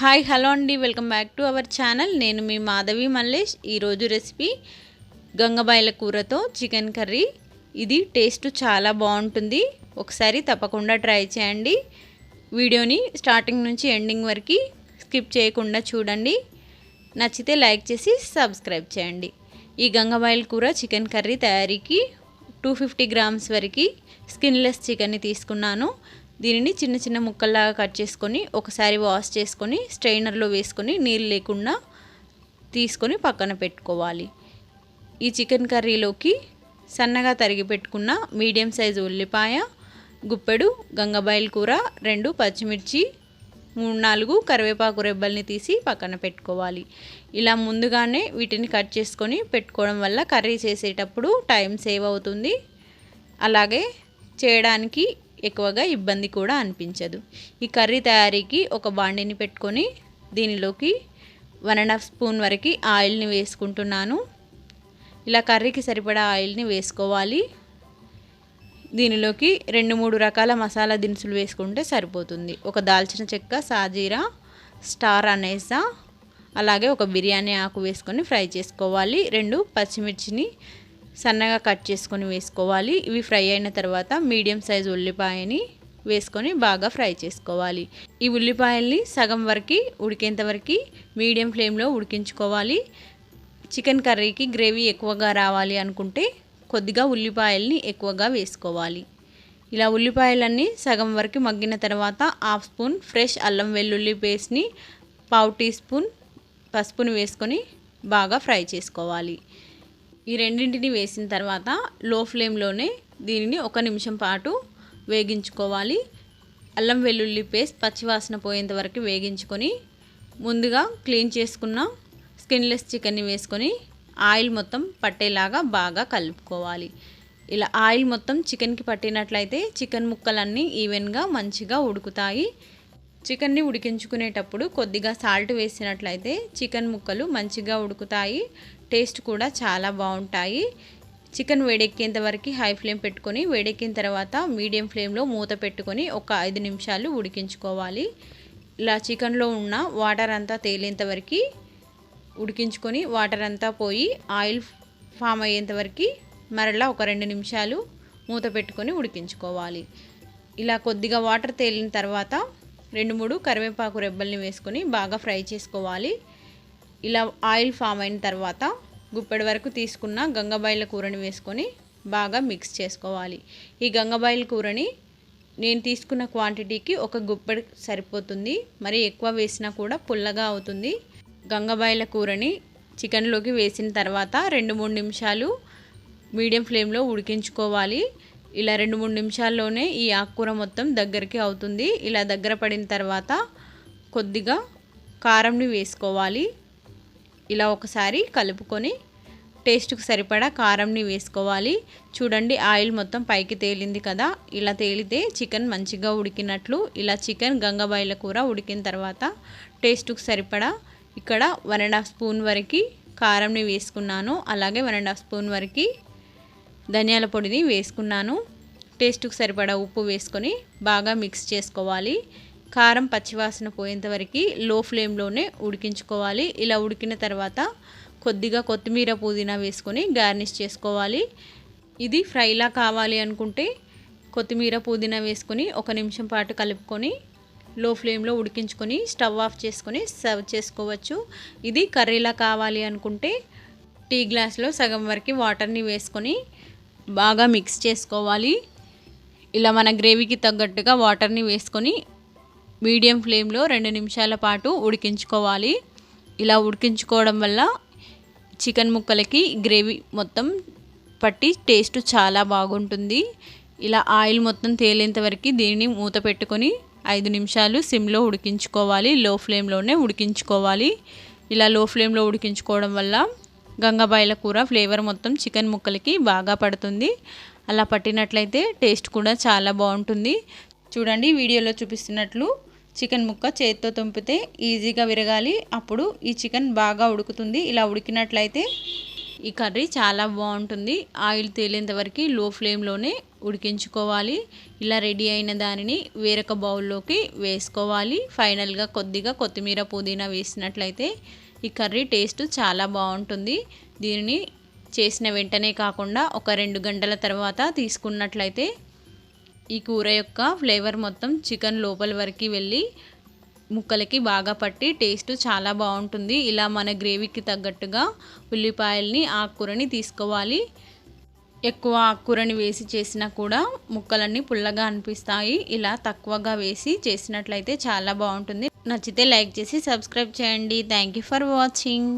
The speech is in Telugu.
హాయ్ హలో అండి. Welcome back to our channel. నేను మీ మాధవి మల్లేష్. ఈరోజు రెసిపీ గంగబాయిల కూరతో చికెన్ కర్రీ. ఇది టేస్ట్ చాలా బాగుంటుంది. ఒకసారి తప్పకుండా ట్రై చేయండి. వీడియోని స్టార్టింగ్ నుంచి ఎండింగ్ వరకు స్కిప్ చేయకుండా చూడండి. నచ్చితే లైక్ చేసి సబ్స్క్రైబ్ చేయండి. ఈ గంగబాయిల కూర చికెన్ కర్రీ తయారీకి టూ ఫిఫ్టీ గ్రామ్స్ వరకు స్కిన్లెస్ చికెన్ని తీసుకున్నాను. దీనిని చిన్న చిన్న ముక్కల్లాగా కట్ చేసుకొని ఒకసారి వాష్ చేసుకొని స్ట్రైనర్లో వేసుకొని నీళ్ళు లేకుండా తీసుకొని పక్కన పెట్టుకోవాలి. ఈ చికెన్ కర్రీలోకి సన్నగా తరిగి పెట్టుకున్న మీడియం సైజు ఉల్లిపాయ గుప్పెడు గంగబాయిల కూర రెండు పచ్చిమిర్చి మూడు నాలుగు కరివేపాకు రెబ్బల్ని తీసి పక్కన పెట్టుకోవాలి. ఇలా ముందుగానే వీటిని కట్ చేసుకొని పెట్టుకోవడం వల్ల కర్రీ చేసేటప్పుడు టైం సేవ్ అవుతుంది. అలాగే చేయడానికి ఎక్కువగా ఇబ్బంది కూడా అనిపించదు. ఈ కర్రీ తయారీకి ఒక బాండిని పెట్టుకొని దీనిలోకి వన్ అండ్ హాఫ్ స్పూన్ వరకు ఆయిల్ని వేసుకుంటున్నాను. ఇలా కర్రీకి సరిపడా ఆయిల్ని వేసుకోవాలి. దీనిలోకి రెండు మూడు రకాల మసాలా దినుసులు వేసుకుంటే సరిపోతుంది. ఒక దాల్చిన చెక్క సాజీరా స్టార్ అనేసా అలాగే ఒక బిర్యానీ ఆకు వేసుకొని ఫ్రై చేసుకోవాలి. రెండు పచ్చిమిర్చిని సన్నగా కట్ చేసుకొని వేసుకోవాలి. ఇవి ఫ్రై అయిన తర్వాత మీడియం సైజ్ ఉల్లిపాయని వేసుకొని బాగా ఫ్రై చేసుకోవాలి. ఈ ఉల్లిపాయల్ని సగం వరకు ఉడికేంత వరకు మీడియం ఫ్లేమ్లో ఉడికించుకోవాలి. చికెన్ కర్రీకి గ్రేవీ ఎక్కువగా రావాలి అనుకుంటే కొద్దిగా ఉల్లిపాయల్ని ఎక్కువగా వేసుకోవాలి. ఇలా ఉల్లిపాయలన్నీ సగం వరకు మగ్గిన తర్వాత హాఫ్ స్పూన్ ఫ్రెష్ అల్లం వెల్లుల్లి పేస్ట్ని పావు టీ స్పూన్ పసుపుని వేసుకొని బాగా ఫ్రై చేసుకోవాలి. ఈ రెండింటిని వేసిన తర్వాత లో ఫ్లేమ్లోనే దీనిని ఒక నిమిషం పాటు వేగించుకోవాలి. అల్లం వెల్లుల్లి పేస్ట్ పచ్చివాసన పోయేంత వరకు వేగించుకొని ముందుగా క్లీన్ చేసుకున్న స్కిన్లెస్ చికెన్ని వేసుకొని ఆయిల్ మొత్తం పట్టేలాగా బాగా కలుపుకోవాలి. ఇలా ఆయిల్ మొత్తం చికెన్కి పట్టినట్లయితే చికెన్ ముక్కలన్నీ ఈవెన్గా మంచిగా ఉడుకుతాయి. చికెన్ని ఉడికించుకునేటప్పుడు కొద్దిగా సాల్ట్ వేసినట్లయితే చికెన్ ముక్కలు మంచిగా ఉడుకుతాయి. టేస్ట్ కూడా చాలా బాగుంటాయి. చికెన్ వేడెక్కేంత వరకు హై ఫ్లేమ్ పెట్టుకొని వేడెక్కిన తర్వాత మీడియం ఫ్లేమ్లో మూత పెట్టుకొని ఒక ఐదు నిమిషాలు ఉడికించుకోవాలి. ఇలా చికెన్లో ఉన్న వాటర్ అంతా తేలేంత వరకు ఉడికించుకొని వాటర్ అంతా పోయి ఆయిల్ ఫామ్ అయ్యేంత వరకు మరలా ఒక రెండు నిమిషాలు మూత పెట్టుకొని ఉడికించుకోవాలి. ఇలా కొద్దిగా వాటర్ తేలిన తర్వాత రెండు మూడు కరివేపాకు రెబ్బల్ని వేసుకొని బాగా ఫ్రై చేసుకోవాలి. ఇలా ఆయిల్ ఫామ్ అయిన తర్వాత గుప్పెడి వరకు తీసుకున్న గంగబాయిల కూరని వేసుకొని బాగా మిక్స్ చేసుకోవాలి. ఈ గంగబాయిల కూరని నేను తీసుకున్న క్వాంటిటీకి ఒక గుప్పెడు సరిపోతుంది. మరి ఎక్కువ వేసినా కూడా పుల్లగా అవుతుంది. గంగబాయిల కూరని చికెన్లోకి వేసిన తర్వాత రెండు మూడు నిమిషాలు మీడియం ఫ్లేమ్లో ఉడికించుకోవాలి. ఇలా రెండు మూడు నిమిషాల్లోనే ఈ ఆకుకూర మొత్తం దగ్గరికి అవుతుంది. ఇలా దగ్గర పడిన తర్వాత కొద్దిగా కారంని వేసుకోవాలి. ఇలా ఒకసారి కలుపుకొని టేస్ట్కి సరిపడా కారంని వేసుకోవాలి. చూడండి ఆయిల్ మొత్తం పైకి తేలింది కదా? ఇలా తేలితే చికెన్ మంచిగా ఉడికినట్లు. ఇలా చికెన్ గంగబాయిల కూర ఉడికిన తర్వాత టేస్ట్కి సరిపడా ఇక్కడ వన్ అండ్ హాఫ్ స్పూన్ వరకు కారంని వేసుకున్నాను. అలాగే వన్ అండ్ హాఫ్ స్పూన్ వరకు ధనియాల పొడిని వేసుకున్నాను. టేస్ట్కి సరిపడా ఉప్పు వేసుకొని బాగా మిక్స్ చేసుకోవాలి. కారం పచ్చివాసన పోయేంత వరకు లో ఫ్లేమ్లోనే ఉడికించుకోవాలి. ఇలా ఉడికిన తర్వాత కొద్దిగా కొత్తిమీర పుదీనా వేసుకొని గార్నిష్ చేసుకోవాలి. ఇది ఫ్రైలా కావాలి అనుకుంటే కొత్తిమీర పుదీనా వేసుకొని ఒక నిమిషం పాటు కలుపుకొని లో ఫ్లేమ్లో ఉడికించుకొని స్టవ్ ఆఫ్ చేసుకొని సర్వ్ చేసుకోవచ్చు. ఇది కర్రీలా కావాలి అనుకుంటే టీ గ్లాస్లో సగం వరకు వాటర్ని వేసుకొని బాగా మిక్స్ చేసుకోవాలి. ఇలా మన గ్రేవీకి తగ్గట్టుగా వాటర్ని వేసుకొని మీడియం ఫ్లేమ్లో రెండు నిమిషాల పాటు ఉడికించుకోవాలి. ఇలా ఉడికించుకోవడం వల్ల చికెన్ ముక్కలకి గ్రేవీ మొత్తం పట్టి టేస్ట్ చాలా బాగుంటుంది. ఇలా ఆయిల్ మొత్తం తేలేంత వరకు దీనిని మూత పెట్టుకొని ఐదు నిమిషాలు సిమ్లో ఉడికించుకోవాలి. లో ఫ్లేమ్లోనే ఉడికించుకోవాలి. ఇలా లో ఫ్లేమ్లో ఉడికించుకోవడం వల్ల గంగాబాయిల కూర ఫ్లేవర్ మొత్తం చికెన్ ముక్కలకి బాగా పడుతుంది. అలా పట్టినట్లయితే టేస్ట్ కూడా చాలా బాగుంటుంది. చూడండి వీడియోలో చూపిస్తున్నట్లు చికెన్ ముక్క చేతితో తుంపితే ఈజీగా విరగాలి. అప్పుడు ఈ చికెన్ బాగా ఉడుకుతుంది. ఇలా ఉడికినట్లయితే ఈ కర్రీ చాలా బాగుంటుంది. ఆయిల్ తేలేంత వరకు లో ఫ్లేమ్లోనే ఉడికించుకోవాలి. ఇలా రెడీ అయిన దానిని వేరొక బౌల్లోకి వేసుకోవాలి. ఫైనల్గా కొద్దిగా కొత్తిమీర పుదీనా వేసినట్లయితే ఈ కర్రీ టేస్ట్ చాలా బాగుంటుంది. దీనిని చేసిన వెంటనే కాకుండా ఒక రెండు గంటల తర్వాత తీసుకున్నట్లయితే ఈ కూర యొక్క ఫ్లేవర్ మొత్తం చికెన్ లోపల వరకు వెళ్ళి ముక్కలకి బాగా పట్టి టేస్ట్ చాలా బాగుంటుంది. ఇలా మన గ్రేవీకి తగ్గట్టుగా ఉల్లిపాయల్ని ఆకుకూరని తీసుకోవాలి. ఎక్కువ ఆకుకూరని వేసి చేసినా కూడా ముక్కలన్నీ పుల్లగా అనిపిస్తాయి. ఇలా తక్కువగా వేసి చేసినట్లయితే చాలా బాగుంటుంది. నచ్చితే లైక్ చేసి సబ్స్క్రైబ్ చేయండి. Thank you for watching